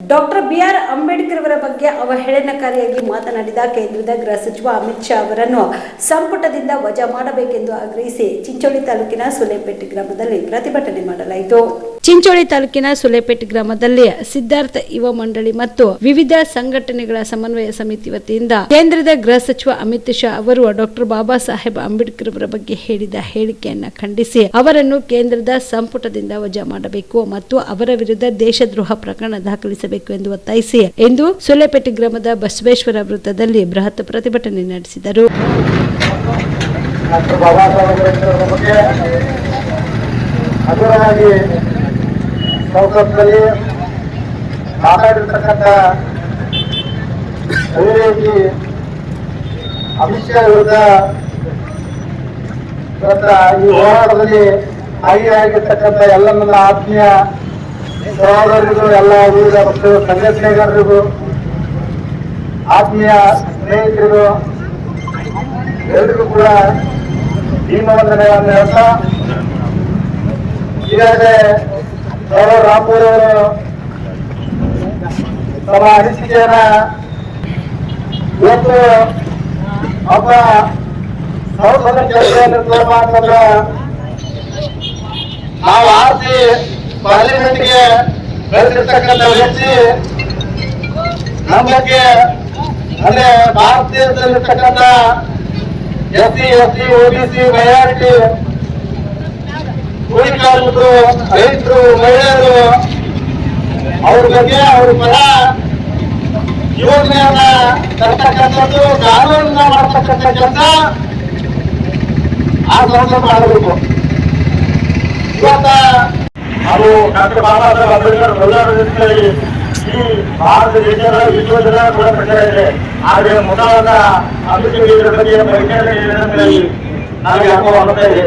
Doctor B R Ambedkar ಅವರ ಬಗ್ಗೆ ಅವಹೇಳನಕಾರಿಯಾಗಿ ಮಾತನಾಡಿದ ಕೇಂದ್ರದ ಗೃಹ ಸಚಿವ ಅಮಿತ್ ಶಾ ಅವರನ್ನು ಸಂಪುಟದಿಂದ ವಜಾ ಮಾಡಬೇಕೆಂದು ಆಗ್ರಹಿಸಿ ಚಿಂಚೋಳಿ ತಾಲೂಕಿನ ಸುಲೇಪೇಟೆ ಗ್ರಾಮದಲ್ಲಿ ಪ್ರತಿಭಟನೆ ಮಾಡಲಾಯಿತು. ಚಿಂಚೋಳಿ ತಾಲೂಕಿನ ಸುಲೇಪೇಟೆ ಗ್ರಾಮದಲ್ಲಿ ಸಿದ್ಧಾರ್ಥ ಯುವ ಮಂಡಳಿ ಮತ್ತು ವಿವಿಧ ಸಂಘಟನೆಗಳ ಸಮನ್ವಯ ಸಮಿತಿ ವತಿಯಿಂದ ಕೇಂದ್ರದ ಗೃಹ ಸಚಿವ ಅಮಿತ್ ಶಾ ಅವರು ಡಾಕ್ಟರ್ ಬಾಬಾ ಸಾಹೇಬ್ ಅಂಬೇಡ್ಕರ್ ಅವರ ಬಗ್ಗೆ ಹೇಳಿದ ಹೇಳಿಕೆಯನ್ನ ಖಂಡಿಸಿ ಅವರನ್ನು ಕೇಂದ್ರದ ಸಂಪುಟದಿಂದ ವಜಾ ಮಾಡಬೇಕು ಮತ್ತು ಅವರ ವಿರುದ್ಧ ದೇಶದ್ರೋಹ ಪ್ರಕರಣ ದಾಖಲಿಸಬೇಕು ಎಂದು ಒತ್ತಾಯಿಸಿ ಎಂದು ಸುಲೇಪೇಟೆ ಗ್ರಾಮದ ಬಸವೇಶ್ವರ ವೃತ್ತದಲ್ಲಿ ಬೃಹತ್ ಪ್ರತಿಭಟನೆ ನಡೆಸಿದರು. ಡಾಕ್ಟರ್ ಬಾಬಾ ಸಾಹೇಬ್ ಅಂಬೇಡ್ಕರ್ ಅವರ ಬಗ್ಗೆ ಹಗುರವಾಗಿ ಸಂಸತ್ನಲ್ಲಿ ಮಾತಾಡಿರ್ತಕ್ಕಂಥ ಅಭಿವೃದ್ಧಿ ಅಮಿತ್ ಶಾ ವಿರುದ್ಧ ಈ ಹೋರಾಟದಲ್ಲಿ ಭಾಗಿಯಾಗಿರ್ತಕ್ಕಂಥ ಎಲ್ಲ ನನ್ನ ಆತ್ಮೀಯ ಸಹೋದರರಿಗೂ, ಎಲ್ಲ ವಿವಿಧ ಪಕ್ಷದ ಸಂಘಟನೆಗಾರರಿಗೂ, ಆತ್ಮೀಯ ಸ್ನೇಹಿತರಿಗೂ ಎಲ್ರಿಗೂ ಕೂಡ ಭೀಮವಂದನೆಗಳನ್ನು ಹೇಳ್ತಾ, ಈಗಾಗಲೇ ಗೌರವ್ ರಾಮೂರ್ ಅವರು ತಮ್ಮ ಅನಿಸಿಕೆಯನ್ನ ಇವತ್ತು ಒಬ್ಬ ಸಂಸದ ಕೆಲಸವನ್ನು ಮಾಡ್ತಂದ್ರ ನಾವು ಆರ್ಸಿ ಪಾರ್ಲಿಮೆಂಟ್ಗೆ ಬೆಳೆದಿರ್ತಕ್ಕಂಥ ವ್ಯಕ್ತಿ ನಮ್ಮಕ್ಕೆ ಅಂದ್ರೆ Bharata ದೇಶದಲ್ಲಿರ್ತಕ್ಕಂಥ S C S C OBC minority ಕೂಲಿ ಕಾರ್ಮಿಕರು ರೈತರು, ಮಹಿಳೆಯರು, ಅವ್ರ ಬಗ್ಗೆ ಅವ್ರ ಪರ ಯೋಜನೆಯನ್ನ ತರ್ತಕ್ಕಂಥದ್ದು, ಕಾನೂನನ್ನ ಮಾಡ್ತಕ್ಕಂಥ ಕೆಲಸ ಆ ಸಂಸ್ಥೆ ಮಾಡಬೇಕು. ಇವತ್ತ ನಾವು ಡಾಕ್ಟರ್ ಬಾಬಾ ಸಾಹೇಬ್ ಅಂಬೇಡ್ಕರ್ ಪ್ರಧಾನಮಂತ್ರಿ ಈ ಭಾರತ ದೇಶದ ವಿಶ್ವದ ಕೂಡ ಪ್ರಚಾರ ಇದೆ. ಆದರೆ ಮೊದಲಾದ ಅಂಬೇಡ್ಕರ್ ಬಗ್ಗೆ ಪರಿಚಯ ನಾವು ಯಾಕೋ ಆಗ್ತಾ ಇದೆ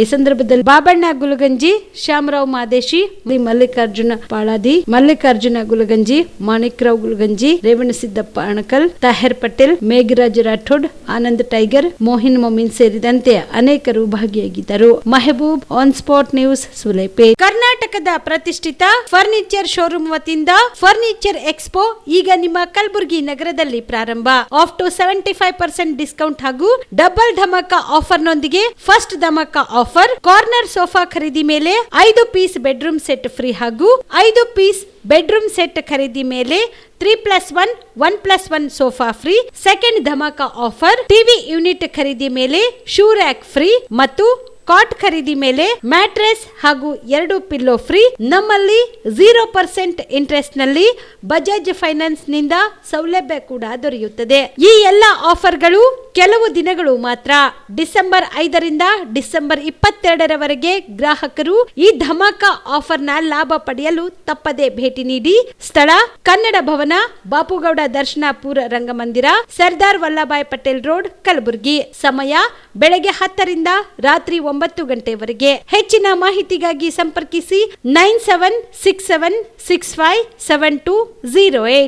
ಈ ಸಂದರ್ಭದಲ್ಲಿ ಬಾಬಣ್ಣ ಗುಲಗಂಜಿ, ಶ್ಯಾಮರಾವ್ ಮಾದೇಶಿ ಮಲ್ಲಿಕಾರ್ಜುನ ಪಾಳಾದಿ, ಮಲ್ಲಿಕಾರ್ಜುನ ಗುಲಗಂಜಿ, ಮಾಣಿಕ್ರಾವ್ ಗುಲಗಂಜಿ ರೇವಣಸಿದ್ದಪ್ಪ ಅಣಕಲ್, ತಾಹೇರ್ ಪಟೇಲ್, ಮೇಘರಾಜ್ ರಾಠೋಡ್, ಆನಂದ್ ಟೈಗರ್, ಮೋಹಿನ್ ಮೊಮಿನ್ ಸೇರಿದಂತೆ ಅನೇಕರು ಭಾಗಿಯಾಗಿದ್ದರು. Mehboob on spot news, Sulepe. ಕರ್ನಾಟಕದ ಪ್ರತಿಷ್ಠಿತ ಫರ್ನಿಚರ್ ಶೋರೂಮ್ ವತಿಯಿಂದ ಫರ್ನಿಚರ್ ಎಕ್ಸ್ಪೋ ಈಗ ನಿಮ್ಮ ಕಲಬುರಗಿ ನಗರದಲ್ಲಿ ಪ್ರಾರಂಭ. Off to seventy five percent discount ಹಾಗೂ ಡಬಲ್ ಧಮಕ ಆಫರ್ ನೊಂದಿಗೆ first dhamaka offer corner sofa ಖರೀದಿ ಮೇಲೆ ಐದು ಪೀಸ್ ಬೆಡ್ರೂಮ್ ಸೆಟ್ ಫ್ರೀ ಹಾಗೂ ಐದು ಪೀಸ್ ಬೆಡ್ರೂಮ್ ಸೆಟ್ ಖರೀದಿ ಮೇಲೆ three plus one one plus one sofa free. Second dhamaka offer. TV unit ಖರೀದಿ ಮೇಲೆ ಶೂ ರ್ಯಾಕ್ ಫ್ರೀ ಮತ್ತು ಕಾಟ್ ಖರೀದಿ ಮೇಲೆ ಮ್ಯಾಟ್ರೆಸ್ ಹಾಗೂ ಎರಡು ಪಿಲ್ಲೋ ಫ್ರೀ. ನಮ್ಮಲ್ಲಿ ಝೀರೋ ಪರ್ಸೆಂಟ್ ಇಂಟ್ರೆಸ್ಟ್ನಲ್ಲಿ ಬಜಾಜ್ ಫೈನಾನ್ಸ್ನಿಂದ ಸೌಲಭ್ಯ ಕೂಡ ದೊರೆಯುತ್ತದೆ. ಈ ಎಲ್ಲ ಆಫರ್ಗಳು ಕೆಲವು ದಿನಗಳು ಮಾತ್ರ. ಡಿಸೆಂಬರ್ ಐದರಿಂದ ಡಿಸೆಂಬರ್ ಇಪ್ಪತ್ತೆರಡರವರೆಗೆ ಗ್ರಾಹಕರು ಈ ಧಮಾಕ ಆಫರ್ನ ಲಾಭ ಪಡೆಯಲು ತಪ್ಪದೆ ಭೇಟಿ ನೀಡಿ. ಸ್ಥಳ, ಕನ್ನಡ ಭವನ, ಬಾಪುಗೌಡ ದರ್ಶನಾಪುರ ರಂಗಮಂದಿರ, ಸರ್ದಾರ್ ವಲ್ಲಭಾಯ್ ಪಟೇಲ್ ರೋಡ್, ಕಲಬುರಗಿ. ಸಮಯ ಬೆಳಗ್ಗೆ ಹತ್ತರಿಂದ ರಾತ್ರಿ ಒಂಬತ್ತು ಗಂಟೆವರೆಗೆ. ಹೆಚ್ಚಿನ ಮಾಹಿತಿಗಾಗಿ ಸಂಪರ್ಕಿಸಿ nine seven six seven six five seven two zero eight.